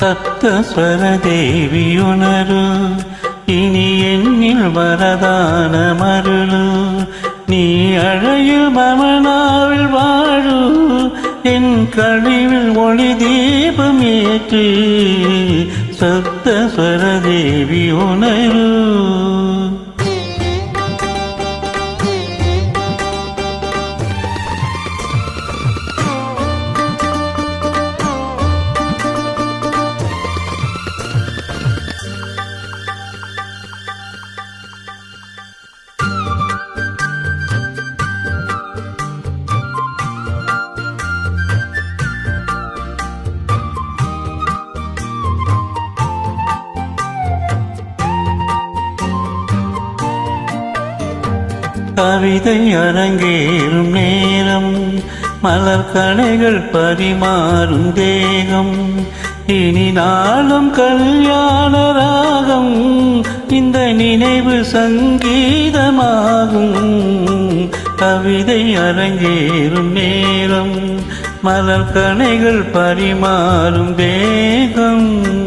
சப்தஸ்வர தேவி உணரு இனி என்னில் வரதான மருளு. நீ அழையில் பவனாவில் வாழு. என் கழிவில் ஒளி தீபம் ஏற்று. சப்தஸ்வர தேவி உணரு கவிதை அரங்கேறும் நேரம் மலர் கணைகள் பரிமாறும் தேகம். இனி நாளும் கல்யாண ராகம் இந்த நினைவு சங்கீதமாகும். கவிதை அரங்கேறும் நேரம் மலர் கணைகள் பரிமாறும் தேகம்.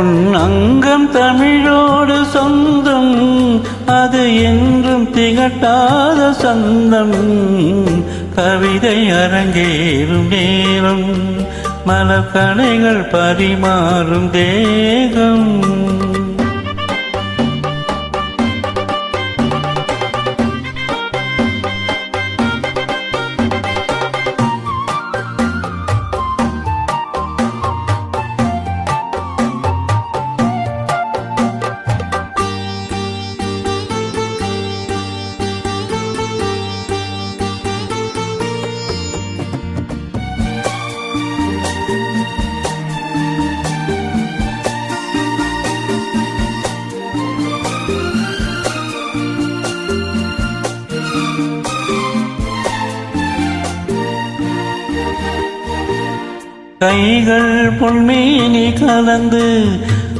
உன் அங்கம் தமிழோடு சொந்தம் அது என்றும் திகட்டாத சந்தம். கவிதை அரங்கேறும் நேரம் மலக்கணைகள் பரிமாறும் தேகம். கைகள் பொன்மேனி கலந்து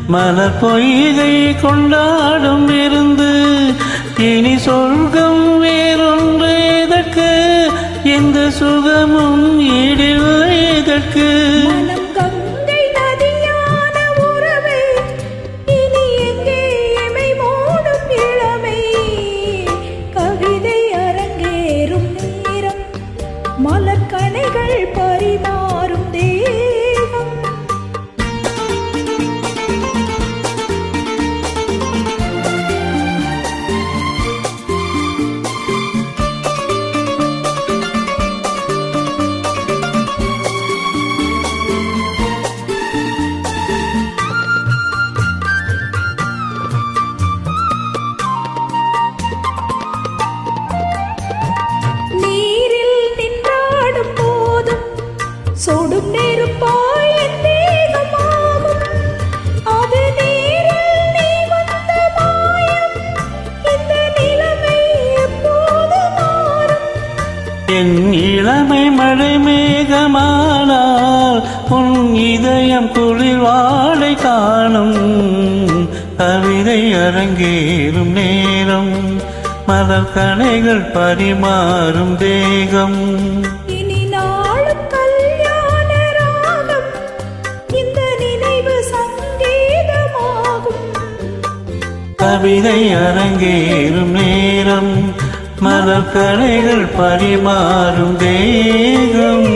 மலர் பொய்கை கொண்டாடும் இருந்து இனி சொல்கம் வேறொன்று எதற்கு? எந்த சுகமும் ஈடில்லை எதற்கு என் இளமை மழை மேகமானால் உன் இதயம் குளிர் வாழை காணும். கவிதை அரங்கேறும் நேரம் மலர் கணைகள் பரிமாறும் தேகம். கவிதை அரங்கேறும் நேரம் மலர் கரைகள் பரிமாறும் தேகம்.